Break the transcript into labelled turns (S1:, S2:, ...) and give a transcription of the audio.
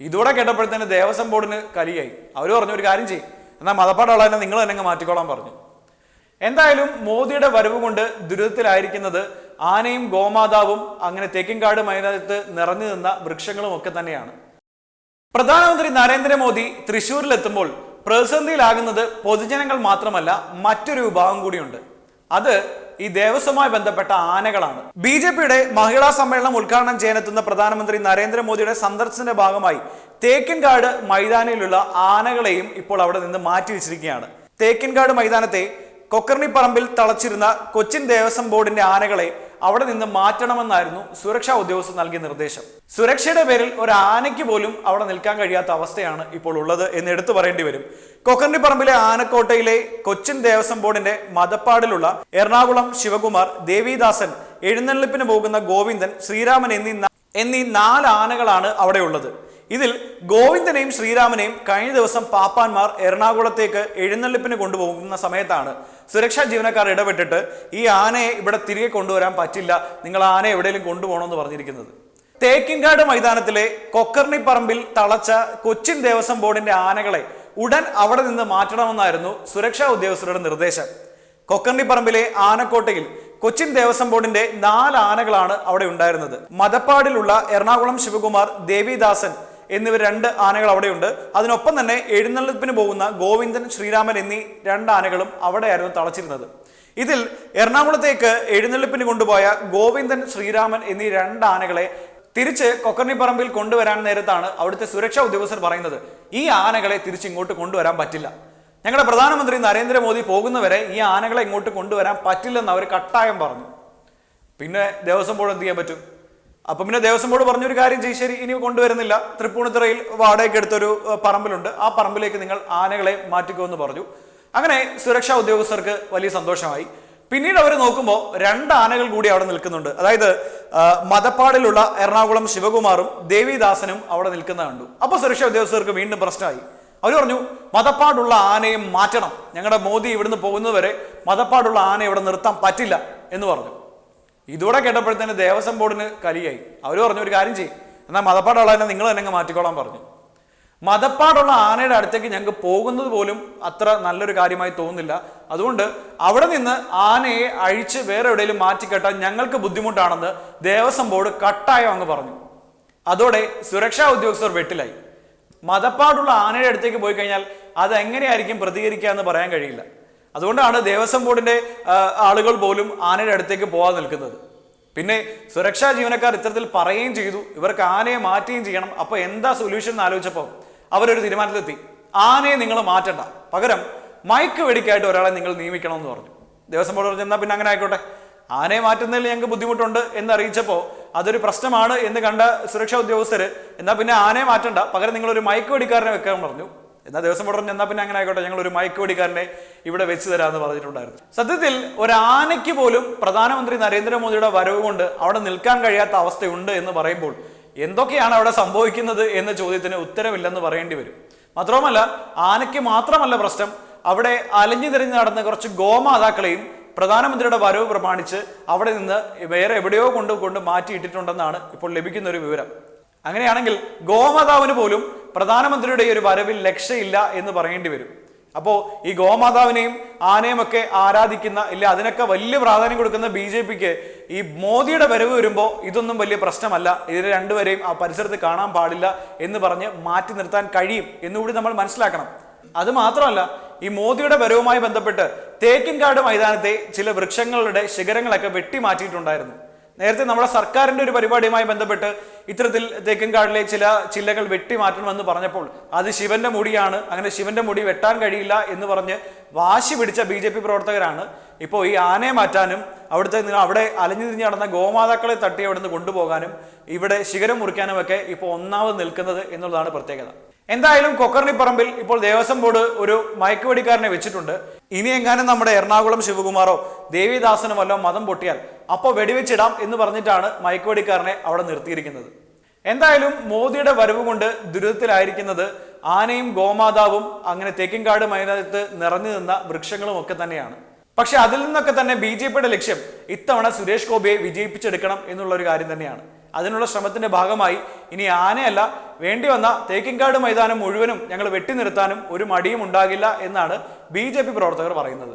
S1: ഇതോടെ കേട്ടപ്പോഴത്തേന് ദേവസ്വം ബോർഡിന് കലിയായി. അവർ പറഞ്ഞു ഒരു കാര്യം ചെയ്യും. എന്നാൽ മതപ്പാടുള്ളതിനെ നിങ്ങൾ തന്നെ മാറ്റിക്കോളാൻ പറഞ്ഞു. എന്തായാലും മോദിയുടെ വരവ് കൊണ്ട് ദുരിതത്തിലായിരിക്കുന്നത് ആനയും ഗോമാതാവും അങ്ങനെ തേക്കിൻകാട് മൈതാനത്ത് നിറഞ്ഞു നിന്ന വൃക്ഷങ്ങളും ഒക്കെ തന്നെയാണ്. പ്രധാനമന്ത്രി നരേന്ദ്രമോദി തൃശൂരിലെത്തുമ്പോൾ പ്രതിസന്ധിയിലാകുന്നത് പൊതുജനങ്ങൾ മാത്രമല്ല മറ്റൊരു വിഭാഗം കൂടിയുണ്ട്. അത് ഈ ദേവസ്വമായി ബന്ധപ്പെട്ട ആനകളാണ്. ബി ജെ പിയുടെ മഹിളാ സമ്മേളനം ഉദ്ഘാടനം ചെയ്യാനെത്തുന്ന പ്രധാനമന്ത്രി നരേന്ദ്രമോദിയുടെ സന്ദർശനത്തിന്റെ ഭാഗമായി തേക്കിൻകാട് മൈതാനിയിലുള്ള ആനകളെയും ഇപ്പോൾ അവിടെ നിന്ന് മാറ്റി വെച്ചിരിക്കുകയാണ്. തേക്കിൻകാട് മൈതാനത്തെ കൊക്കർണിപ്പറമ്പിൽ തളച്ചിരുന്ന കൊച്ചിൻ ദേവസ്വം ബോർഡിന്റെ ആനകളെ അവിടെ നിന്ന് മാറ്റണമെന്നായിരുന്നു സുരക്ഷാ ഉദ്യോഗസ്ഥർ നൽകിയ നിർദ്ദേശം. സുരക്ഷയുടെ പേരിൽ ഒരു ആനയ്ക്ക് പോലും അവിടെ നിൽക്കാൻ കഴിയാത്ത അവസ്ഥയാണ് ഇപ്പോൾ ഉള്ളത് എന്ന് എടുത്തു പറയേണ്ടി വരും. കൊക്കർണിപ്പറമ്പിലെ ആനക്കോട്ടയിലെ കൊച്ചിൻ ദേവസ്വം ബോർഡിന്റെ മതപ്പാടിലുള്ള എറണാകുളം ശിവകുമാർ ദേവിദാസൻ എഴുന്നള്ളിപ്പിന് പോകുന്ന ഗോവിന്ദൻ ശ്രീരാമൻ എന്നീ എന്നീ നാല് ആനകളാണ് അവിടെ ഉള്ളത്. ഇതിൽ ഗോവിന്ദനെയും ശ്രീരാമനെയും കഴിഞ്ഞ ദിവസം പാപ്പാന്മാർ എറണാകുളത്തേക്ക് എഴുന്നള്ളിപ്പിന് കൊണ്ടുപോകുന്ന സമയത്താണ് സുരക്ഷാ ജീവനക്കാർ ഇടപെട്ടിട്ട് ഈ ആനയെ ഇവിടെ തിരികെ കൊണ്ടുവരാൻ പറ്റില്ല നിങ്ങൾ ആനയെ എവിടെയെങ്കിലും കൊണ്ടുപോകണമെന്ന് പറഞ്ഞിരിക്കുന്നത്. തേക്കിൻകാട് മൈതാനത്തിലെ കൊക്കർണി പറമ്പിൽ തളച്ച കൊച്ചിൻ ദേവസ്വം ബോർഡിന്റെ ആനകളെ ഉടൻ അവിടെ നിന്ന് മാറ്റണമെന്നായിരുന്നു സുരക്ഷാ ഉദ്യോഗസ്ഥരുടെ നിർദ്ദേശം. കൊക്കർണി പറമ്പിലെ ആനക്കോട്ടയിൽ കൊച്ചിൻ ദേവസ്വം ബോർഡിന്റെ നാല് ആനകളാണ് അവിടെ ഉണ്ടായിരുന്നത്. മതപ്പാടിലുള്ള എറണാകുളം ശിവകുമാർ ദേവിദാസൻ എന്നിവർ രണ്ട് ആനകൾ അവിടെയുണ്ട്. അതിനൊപ്പം തന്നെ എഴുന്നള്ളിപ്പിന് പോകുന്ന ഗോവിന്ദൻ ശ്രീരാമൻ എന്നീ രണ്ട് ആനകളും അവിടെയായിരുന്നു തളച്ചിരുന്നത്. ഇതിൽ എറണാകുളത്തേക്ക് എഴുന്നള്ളിപ്പിന് കൊണ്ടുപോയ ഗോവിന്ദൻ ശ്രീരാമൻ എന്നീ രണ്ട് ആനകളെ തിരിച്ച് കൊക്കർണിപ്പറമ്പിൽ കൊണ്ടുവരാൻ നേരത്താണ് അവിടുത്തെ സുരക്ഷാ ഉദ്യോഗസ്ഥർ പറയുന്നത്. ഈ ആനകളെ തിരിച്ച് ഇങ്ങോട്ട് കൊണ്ടുവരാൻ പറ്റില്ല. ഞങ്ങളുടെ പ്രധാനമന്ത്രി നരേന്ദ്രമോദി പോകുന്നവരെ ഈ ആനകളെ ഇങ്ങോട്ട് കൊണ്ടുവരാൻ പറ്റില്ലെന്ന് അവർ കട്ടായം പറഞ്ഞു. പിന്നെ ദേവസ്വം ബോർഡ് എന്ത് ചെയ്യാൻ പറ്റും? അപ്പൊ പിന്നെ ദേവസ്വം ബോർഡ് പറഞ്ഞൊരു കാര്യം ചെയ്ശേരി ഇനി കൊണ്ടുവരുന്നില്ല. തൃപ്പൂണിത്തുറയിൽ വാടകയ്ക്ക് എടുത്തൊരു പറമ്പിലുണ്ട്. ആ പറമ്പിലേക്ക് നിങ്ങൾ ആനകളെ മാറ്റിക്കോ എന്ന് പറഞ്ഞു. അങ്ങനെ സുരക്ഷാ ഉദ്യോഗസ്ഥർക്ക് വലിയ സന്തോഷമായി. പിന്നീട് അവർ നോക്കുമ്പോൾ രണ്ട് ആനകൾ കൂടി അവിടെ നിൽക്കുന്നുണ്ട്. അതായത് മതപ്പാടിലുള്ള എറണാകുളം ശിവകുമാറും ദേവിദാസനും അവിടെ നിൽക്കുന്ന കണ്ടു. അപ്പോൾ സുരക്ഷാ ഉദ്യോഗസ്ഥർക്ക് വീണ്ടും പ്രശ്നമായി. അവർ പറഞ്ഞു മതപ്പാടുള്ള ആനയെ മാറ്റണം. ഞങ്ങളുടെ മോദി ഇവിടുന്ന് പോകുന്നതുവരെ മതപ്പാടുള്ള ആന ഇവിടെ നിർത്താൻ പറ്റില്ല എന്ന് പറഞ്ഞു. ഇതോടെ കേട്ടപ്പോഴത്തേന് ദേവസ്വം ബോർഡിന് കലിയായി. അവർ പറഞ്ഞു ഒരു കാര്യം ചെയ്യും. എന്നാൽ മതപ്പാടുള്ളതിനെ നിങ്ങൾ തന്നെ മാറ്റിക്കോളാൻ പറഞ്ഞു. മതപ്പാടുള്ള ആനയുടെ അടുത്തേക്ക് ഞങ്ങൾക്ക് പോകുന്നത് പോലും അത്ര നല്ലൊരു കാര്യമായി തോന്നുന്നില്ല. അതുകൊണ്ട് അവിടെ നിന്ന് ആനയെ അഴിച്ച് വേറെ എവിടെയെങ്കിലും മാറ്റിക്കെട്ടാൻ ഞങ്ങൾക്ക് ബുദ്ധിമുട്ടാണെന്ന് ദേവസ്വം ബോർഡ് കട്ടായം അങ്ങ് പറഞ്ഞു. അതോടെ സുരക്ഷാ ഉദ്യോഗസ്ഥർ വെട്ടിലായി. മതപ്പാടുള്ള ആനയുടെ അടുത്തേക്ക് പോയി കഴിഞ്ഞാൽ അത് എങ്ങനെയായിരിക്കും പ്രതികരിക്കുക എന്ന് പറയാൻ കഴിയില്ല. അതുകൊണ്ടാണ് ദേവസ്വം ബോർഡിന്റെ ആളുകൾ പോലും ആനയുടെ അടുത്തേക്ക് പോകാൻ നിൽക്കുന്നത്. പിന്നെ സുരക്ഷാ ജീവനക്കാർ ഇത്തരത്തിൽ പറയുകയും ചെയ്തു. ഇവർക്ക് ആനയെ മാറ്റുകയും ചെയ്യണം. അപ്പോൾ എന്താ സൊല്യൂഷൻ എന്ന് ആലോചിച്ചപ്പോൾ അവരൊരു തീരുമാനത്തിലെത്തി. ആനയെ നിങ്ങൾ മാറ്റണ്ട. പകരം മൈക്ക് വെടിക്കായിട്ട് ഒരാളെ നിങ്ങൾ നിയമിക്കണം എന്ന് പറഞ്ഞു. ദേവസ്വം ബോർഡ് പറഞ്ഞു എന്നാൽ പിന്നെ അങ്ങനെ ആയിക്കോട്ടെ. ആനയെ മാറ്റുന്നതിൽ ഞങ്ങൾക്ക് ബുദ്ധിമുട്ടുണ്ട് എന്ന് അറിയിച്ചപ്പോൾ അതൊരു പ്രശ്നമാണ് എന്ന് കണ്ട സുരക്ഷാ ഉദ്യോഗസ്ഥർ എന്നാൽ പിന്നെ ആനയെ മാറ്റണ്ട. പകരം നിങ്ങളൊരു മയക്ക് വെടിക്കാരനെ വെക്കാൻ പറഞ്ഞു. എന്നാ ദിവസം പറഞ്ഞു എന്നാ പിന്നെ അങ്ങനെ ആയിക്കോട്ടെ. ഞങ്ങൾ ഒരു മയക്കുവടിക്കാരനെ ഇവിടെ വെച്ച് തരാമെന്ന് പറഞ്ഞിട്ടുണ്ടായിരുന്നു. സത്യത്തിൽ ഒരു ആനയ്ക്ക് പോലും പ്രധാനമന്ത്രി നരേന്ദ്രമോദിയുടെ വരവ് കൊണ്ട് അവിടെ നിൽക്കാൻ കഴിയാത്ത അവസ്ഥയുണ്ട് എന്ന് പറയുമ്പോൾ എന്തൊക്കെയാണ് അവിടെ സംഭവിക്കുന്നത് എന്ന ചോദ്യത്തിന് ഉത്തരമില്ലെന്ന് പറയേണ്ടി വരും. മാത്രവുമല്ല ആനയ്ക്ക് മാത്രമല്ല പ്രശ്നം. അവിടെ അലഞ്ഞു തിരിഞ്ഞ് നടന്ന കുറച്ച് ഗോമാതാക്കളെയും പ്രധാനമന്ത്രിയുടെ വരവ് പ്രമാണിച്ച് അവിടെ നിന്ന് വേറെ എവിടെയോ കൊണ്ട് കൊണ്ട് മാറ്റിയിട്ടിട്ടുണ്ടെന്നാണ് ഇപ്പോൾ ലഭിക്കുന്ന ഒരു വിവരം. അങ്ങനെയാണെങ്കിൽ ഗോമാതാവിന് പോലും പ്രധാനമന്ത്രിയുടെ ഈ ഒരു വരവിൽ ലക്ഷ്യമില്ല എന്ന് പറയേണ്ടി വരും. അപ്പോൾ ഈ ഗോമാതാവിനെയും ആനയും ഒക്കെ ആരാധിക്കുന്ന ഇല്ല അതിനൊക്കെ വലിയ പ്രാധാന്യം കൊടുക്കുന്ന ബി ജെ പിക്ക് ഈ മോദിയുടെ വരവ് വരുമ്പോൾ ഇതൊന്നും വലിയ പ്രശ്നമല്ല. ഇതിനെ രണ്ടുപേരെയും ആ പരിസരത്ത് കാണാൻ പാടില്ല എന്ന് പറഞ്ഞ് മാറ്റി നിർത്താൻ കഴിയും എന്നുകൂടി നമ്മൾ മനസ്സിലാക്കണം. അത് മാത്രമല്ല ഈ മോദിയുടെ വരവുമായി ബന്ധപ്പെട്ട് തേക്കിൻകാട് മൈതാനത്തെ ചില വൃക്ഷങ്ങളുടെ ശിഖരങ്ങളൊക്കെ വെട്ടി മാറ്റിയിട്ടുണ്ടായിരുന്നു നേരത്തെ നമ്മുടെ സർക്കാരിന്റെ ഒരു പരിപാടിയുമായി ബന്ധപ്പെട്ട് ഇത്തരത്തിൽ തേക്കിൻകാടിലെ ചില ചില്ലകൾ വെട്ടി മാറ്റണമെന്ന് പറഞ്ഞപ്പോൾ അത് ശിവന്റെ മുടിയാണ്. അങ്ങനെ ശിവന്റെ മുടി വെട്ടാൻ കഴിയില്ല എന്ന് പറഞ്ഞ് വാശി പിടിച്ച ബി ജെ പി പ്രവർത്തകരാണ്. ഇപ്പോൾ ഈ ആനയെ മാറ്റാനും അവിടുത്തെ അവിടെ അലഞ്ഞു തിരിഞ്ഞ് നടന്ന ഗോമാതാക്കളെ തട്ടി അവിടുന്ന് കൊണ്ടുപോകാനും ഇവിടെ ശിഖരം മുറിക്കാനും ഒക്കെ ഇപ്പോൾ ഒന്നാമത് നിൽക്കുന്നത് എന്നുള്ളതാണ് പ്രത്യേകത. എന്തായാലും കൊക്കർണിപ്പറമ്പിൽ ഇപ്പോൾ ദേവസ്വം ബോർഡ് ഒരു മയക്കുവടിക്കാരനെ വെച്ചിട്ടുണ്ട്. ഇനി എങ്ങാനും നമ്മുടെ എറണാകുളം ശിവകുമാറോ ദേവിദാസനോ വല്ലോ മതം പൊട്ടിയാൽ അപ്പോൾ വെടിവെച്ചിടാം എന്ന് പറഞ്ഞിട്ടാണ് മയക്കുവെടിക്കാരനെ അവിടെ നിർത്തിയിരിക്കുന്നത്. എന്തായാലും മോദിയുടെ വരവ് കൊണ്ട് ദുരിതത്തിലായിരിക്കുന്നത് ആനയും ഗോമാതാവും അങ്ങനെ തേക്കിൻകാട് മൈതാനത്ത് നിറഞ്ഞു നിന്ന വൃക്ഷങ്ങളും ഒക്കെ തന്നെയാണ്. പക്ഷെ അതിൽ നിന്നൊക്കെ തന്നെ ബി ലക്ഷ്യം ഇത്തവണ സുരേഷ് ഗോപിയെ വിജയിപ്പിച്ചെടുക്കണം എന്നുള്ള ഒരു കാര്യം തന്നെയാണ്. അതിനുള്ള ശ്രമത്തിന്റെ ഭാഗമായി ഇനി ആനയല്ല വേണ്ടി വന്ന തേക്കിൻകാട് മൈതാനം മുഴുവനും ഞങ്ങൾ വെട്ടി നിർത്താനും ഒരു മടിയും ഉണ്ടാകില്ല എന്നാണ് ബി പ്രവർത്തകർ പറയുന്നത്.